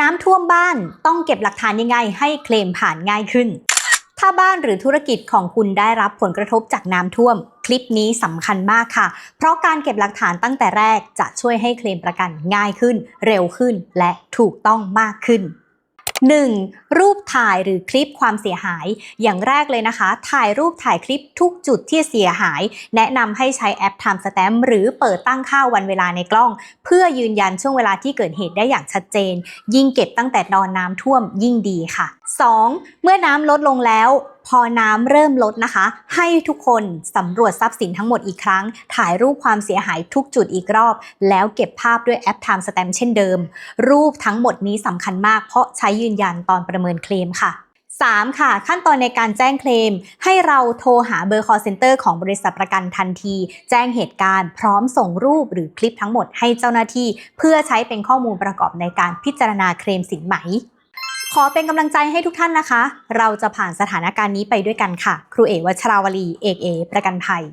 น้ำท่วมบ้านต้องเก็บหลักฐานยังไงให้เคลมผ่านง่ายขึ้น ถ้าบ้านหรือธุรกิจของคุณได้รับผลกระทบจากน้ำท่วม คลิปนี้สำคัญมากค่ะ เพราะการเก็บหลักฐานตั้งแต่แรกจะช่วยให้เคลมประกันง่ายขึ้น เร็วขึ้น และถูกต้องมากขึ้น 1. รูปถ่ายหรือคลิปความเสียหาย อย่างแรกเลยนะคะ ถ่ายรูปถ่ายคลิปทุกจุดที่เสียหาย แนะนำให้ใช้แอป Timestamp หรือเปิดตั้งค่าวันเวลาในกล้อง เพื่อยืนยันช่วงเวลาที่เกิดเหตุได้อย่างชัดเจน ยิ่งเก็บตั้งแต่นอนน้ำท่วมยิ่งดีค่ะ 2. เมื่อน้ำลดลงแล้วพอน้ำเริ่มลดนะคะ ให้ทุกคนสำรวจทรัพย์สินทั้งหมดอีกครั้ง ถ่ายรูปความเสียหายทุกจุดอีกรอบ แล้วเก็บภาพด้วยแอป Timestamp เช่นเดิม รูปทั้งหมดนี้สำคัญมากเพราะใช้ยืนยันตอนประเมินเคลมค่ะ 3. ค่ะ ขั้นตอนในการแจ้งเคลม ให้เราโทรหาเบอร์ call center ของบริษัทประกันทันที แจ้งเหตุการณ์พร้อมส่งรูปหรือคลิปทั้งหมดให้เจ้าหน้าที่ เพื่อใช้เป็นข้อมูลประกอบในการพิจารณาเคลมสินไหม ขอเป็นกำลังใจให้ทุกท่านนะคะ เราจะผ่านสถานการณ์นี้ไปด้วยกันค่ะ ครูเอวัชราวลี เอกเอ ประกันภัย